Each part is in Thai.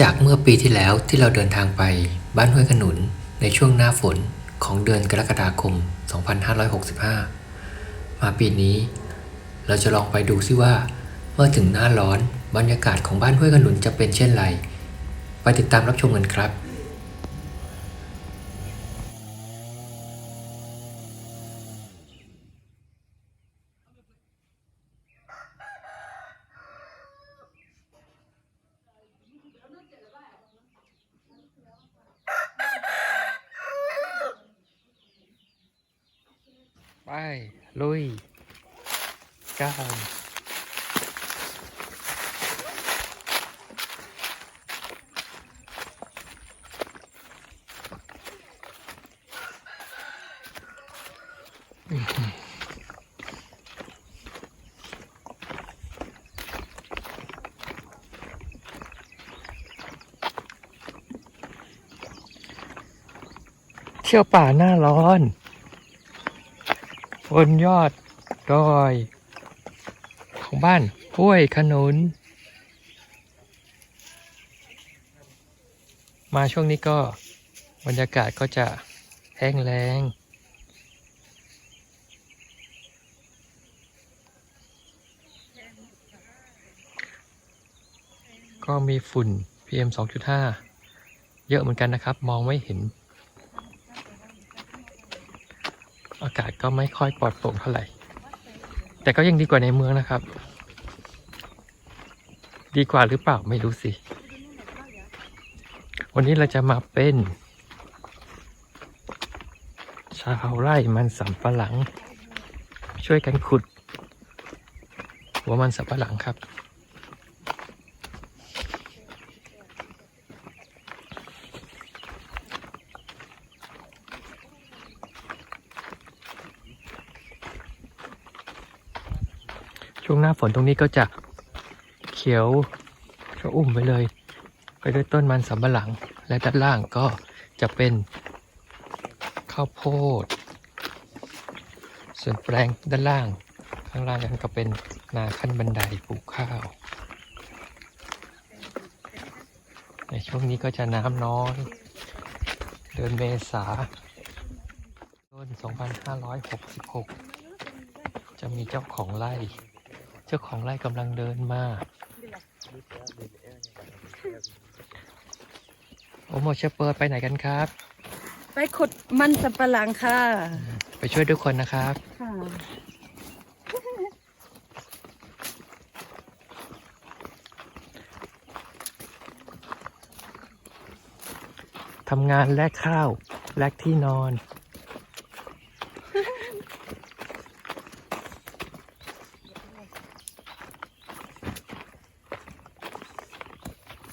จากเมื่อปีที่แล้วที่เราเดินทางไปบ้านห้วยขนุนในช่วงหน้าฝนของเดือนกรกฎาคม 2565 มาปีนี้ เราจะลองไปดูซิว่า เมื่อถึงหน้าร้อนบรรยากาศของบ้านห้วยขนุนจะเป็นเช่นไร ไปติดตามรับชมกันครับ ลุยก้าวเที่ยวป่าหน้าร้อน บนยอดดอย ของบ้านห้วยขนุน มาช่วงนี้ก็บรรยากาศก็จะแห้งแล้งก็มีฝุ่น PM 2.5 เยอะเหมือนกันนะครับ มองไม่เห็น อากาศก็ไม่ค่อยปลอดโปร่งเท่าไหร่ แต่ก็ยังดีกว่าในเมืองนะครับ ดีกว่าหรือเปล่าไม่รู้สิ วันนี้เราจะมาเป็น ชาวไร่มันสำปะหลัง ช่วยกันขุดหัวมันสำปะหลังครับ ช่วงหน้าฝนตรงนี้ก็จะเขียวชะอุ่มไปเลย ไปด้วยต้นมันสำปะหลัง และด้านล่างก็จะเป็นข้าวโพด ส่วนแปลงด้านล่าง ข้างล่างนั้นก็เป็นนาขั้นบันไดปลูกข้าว ในช่วงนี้ก็จะน้ำน้อยเดือนเมษาต้น 2566 จะมีเจ้าของไร่ เจ้าของไร่กำลังเดินมาโอโมเชเปิดไปไหนกันครับ ไปขุดมันสับปะหลังค่ะ ไปช่วยทุกคนนะครับ ค่ะ ทำงานแลกข้าว แลกที่นอน อิ่มที่ข้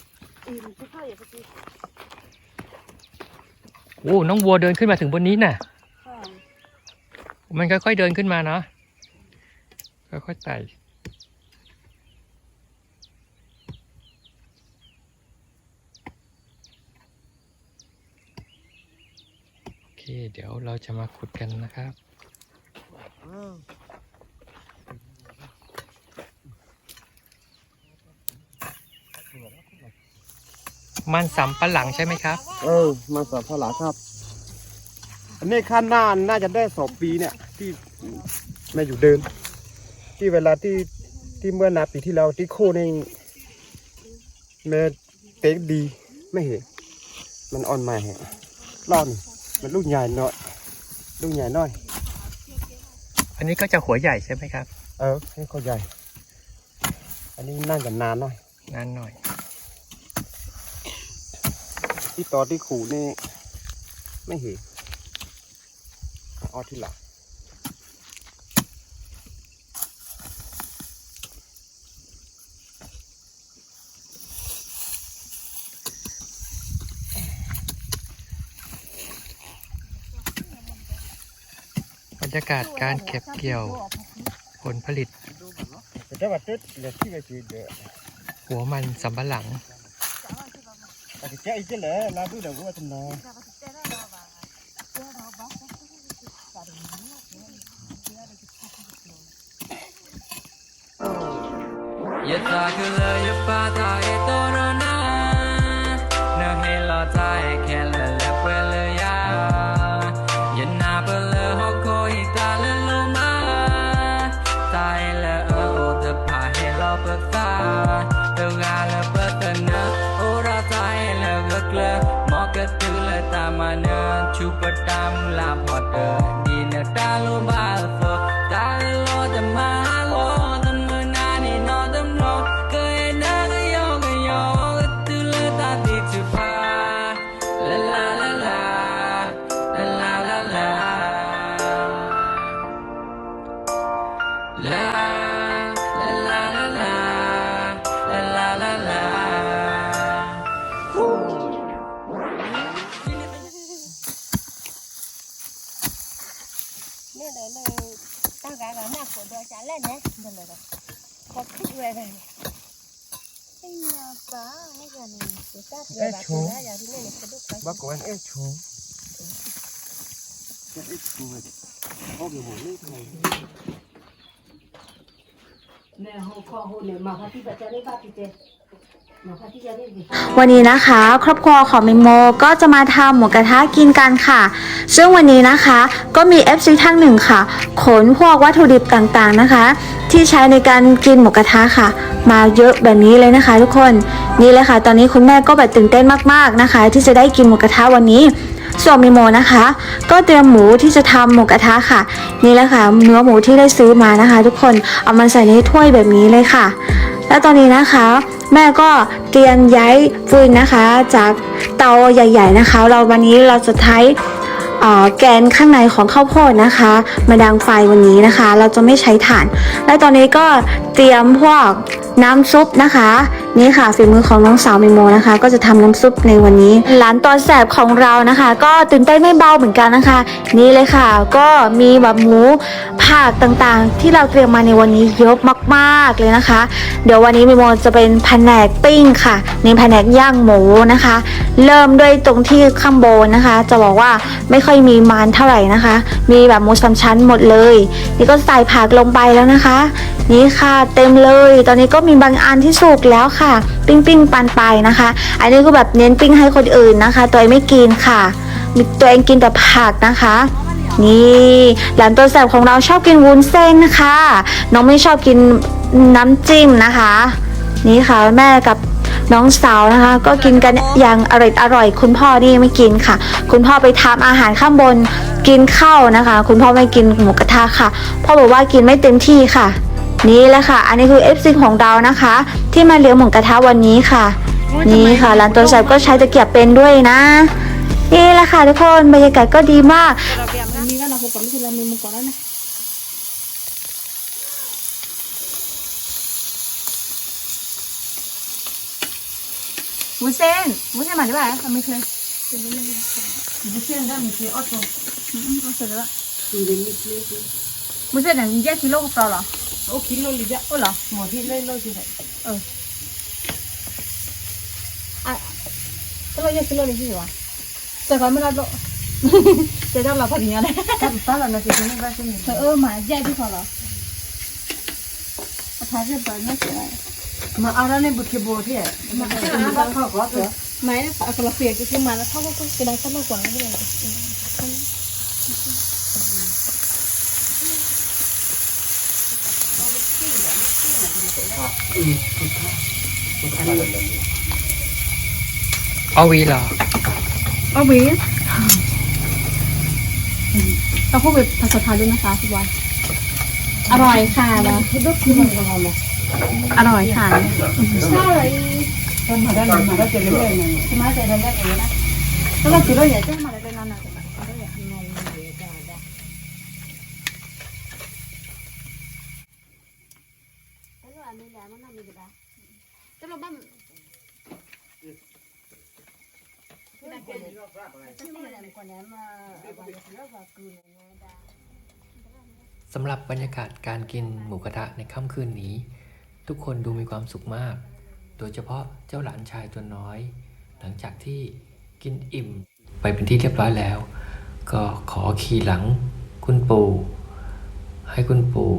าวอย่าไปกิน โอ้น้องวัวเดินขึ้นมาถึงบนนี้น่ะค่ะ มันค่อยๆเดินขึ้นมาเนาะ ค่อยๆไต่โอเคเดี๋ยวเราจะมาขุดกันนะครับ มันสำปะหลังใช่ไหมครับ เออมาสอบพลาครับ อันนี้ขั้นหน้าน่าจะได้สองปีเนี่ย ที่แม่อยู่เดิน ที่เวลาที่ที่เมื่อนาปีที่แล้วที่โคนี่แม่เต็กดีไม่เห็น มันอ่อนมาแหงรอดนี่มันลูกใหญ่หน่อยลูกใหญ่น้อย อันนี้ก็จะหัวใหญ่ใช่ไหมครับ เออให้เขาใหญ่ อันนี้น่าจะนานหน่อย นานหน่อย ที่ตอนที่ขู่นี่ ไม่เห็นเอาที่หลังรยากาศการเก็บเกี่ยวผลผลิตแต่ว่าตึ๊ดเหลือที่ไปจีเด้อหัวมันสำปะหลัง 자, 이제래 라두라고 같은데. 옛날 그날 바다에 naman 애초 맞고 한 애초 애초에 거기 보니 네, 호코 호네 마하티 바자네 바티테 วันนี้นะคะ ครอบครัวของมิโมก็จะมาทำหมูกระทะกินกันค่ะ ซึ่งวันนี้นะคะก็มี FC ท่านหนึ่งค่ะ ขนพวกวัตถุดิบต่างๆนะคะ ที่ใช้ในการกินหมูกระทะค่ะ มาเยอะแบบนี้เลยนะคะ ทุกคนนี่เลยค่ะ ตอนนี้คุณแม่ก็แบบตื่นเต้นมากๆนะคะ ที่จะได้กินหมูกระทะวันนี้ส่วนมิโมนะคะ ก็เตรียมหมูที่จะทำหมูกระทะค่ะ นี่แหละค่ะเนื้อหมูที่ได้ซื้อมานะคะ ทุกคนเอามาใส่ในถ้วยแบบนี้เลยค่ะ แล้วตอนนี้นะคะ แม่ก็เตรียมย้ายฟืนนะคะ จากเตาใหญ่ ๆนะคะ เราวันนี้เราจะใช้แกนข้างในของข้าวโพดนะคะ มาดังไฟวันนี้นะคะ เราจะไม่ใช้ถ่าน และตอนนี้ก็เตรียมพวก น้ำซุปนะคะ นี่ค่ะฝีมือของน้องสาวเมโมนะคะ ก็จะทำน้ำซุปในวันนี้ร้านตอนแสบของเรานะคะ ก็ตื่นเต้นไม่เบาเหมือนกันนะคะ นี่เลยค่ะ ก็มีแบบหมูผักต่างๆ ที่เราเตรียมมาในวันนี้เยอะมากๆเลยนะคะ เดี๋ยววันนี้เมโมจะเป็นแผนกปิ้งค่ะในแผนกย่างหมูนะคะ เริ่มด้วยตรงที่ข้างบนนะคะ จะบอกว่าไม่ค่อยมีมันเท่าไหร่นะคะ มีแบบหมูสามชั้นหมดเลย นี่ก็ใส่ผักลงไปแล้วนะคะ นี่ค่ะเต็มเลย ตอนนี้ก็มีบางอันที่สุกแล้วค่ะ ปิ้งปิ้งปันไปนะคะ อันนี้ก็แบบเน้นปิ้งให้คนอื่นนะคะ ตัวเองไม่กินค่ะมีตัวเองกินแต่ผักนะคะ นี่หลานตัวแสบของเราชอบกินวุ้นเส้นนะคะ น้องไม่ชอบกินน้ำจิ้มนะคะ นี่ค่ะแม่กับน้องสาวนะคะ ก็กินกันอย่างอร่อยอร่อย คุณพ่อนี่ไม่กินค่ะ คุณพ่อไปทำอาหารข้างบนกินข้าวนะคะ คุณพ่อไม่กินหมูกระทะค่ะ พ่อบอกว่ากินไม่เต็มที่ค่ะ นี่แหละค่ะ อันนี้คือ FC ของเรานะคะ ที่มาเลี้ยงหมูกระทะวันนี้ค่ะ นี่ค่ะร้านตัวแสบก็ใช้ตะเกียบเป็นด้วยนะ นี่แหละค่ะทุกคนบรรยากาศก็ดีมากมีก็เราพบกับมิลามีมุกก่อนแล้วนะหมูเส้นหมูเส้นมาได้ป่ะทำไม่เคยมีเส้นได้มีเส้นออโต้เอาเสร็จแล้วมีเดมิสเลสหมูเส้นหนึ่งแยกกิโลกับเราเหรอ โอ้กิโลลิจ้ะโอ้เหรอหมอที่เล่นโลจิได้ก็เราแยกกิโลเลยที่อยู่อะแต่ก่อนไม่รับโลจะได้เราพอดีอะไรถ้าฟ้าเราเนี่ยจะไม่ได้เส้นเธอเออหมาแยกที่เขาเหรอเอาพายเรียบร้อยไม่เสียอะไรมาเอาแล้วในบุตรโบที่อะมาเอาเข้าก็เถอะไม่เอากระเปียกก็คือมาแล้วเท่าก็กระไดขั้นโลกว่าไม่ได้ เลยเอาวีเหรอเอาวีเราพูดเป็นภาษาไทยด้วยนะคะทุกวันอร่อยค่ะนะทุกที่มันก็เอามาอร่อยค่ะทำมาได้มาได้จะเรื่อยๆทำไมแต่ทำได้เองนะแล้วเราคิดว่าอยากจะมาได้นานๆแต่แบบเราอยาก งงเลยจ้าจ้า จะเราบ้าน ที่มันก่อนเนี่ยมาเอาไปแล้วก็คืน เนี่ยจ้าสำหรับบรรยากาศการกินหมูกระทะในค่ำคืนนี้ ทุกคนดูมีความสุขมาก โดยเฉพาะเจ้าหลานชายตัวน้อย หลังจากที่กินอิ่มไปเป็นที่เรียบร้อยแล้ว ก็ขอขี่หลังคุณปู่ให้คุณปู่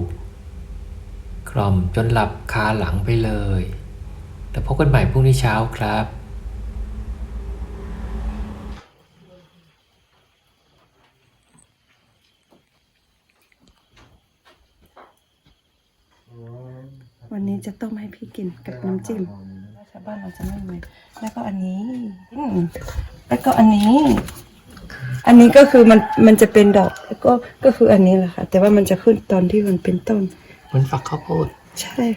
กล่อมจนหลับคาหลังไปเลย แล้วพบกันใหม่พรุ่งนี้เช้าครับวันนี้จะต้มให้พี่กินกับน้ำจิ้มชาวบ้านเราจะไม่มีแล้วก็อันนี้อืมแล้วก็อันนี้ อันนี้ก็คือมันมันจะเป็นดอก แล้วก็ก็คืออันนี้แหละค่ะ แต่ว่ามันจะขึ้นตอนที่มันเป็นต้น มันฝักข้าวโพด ใช่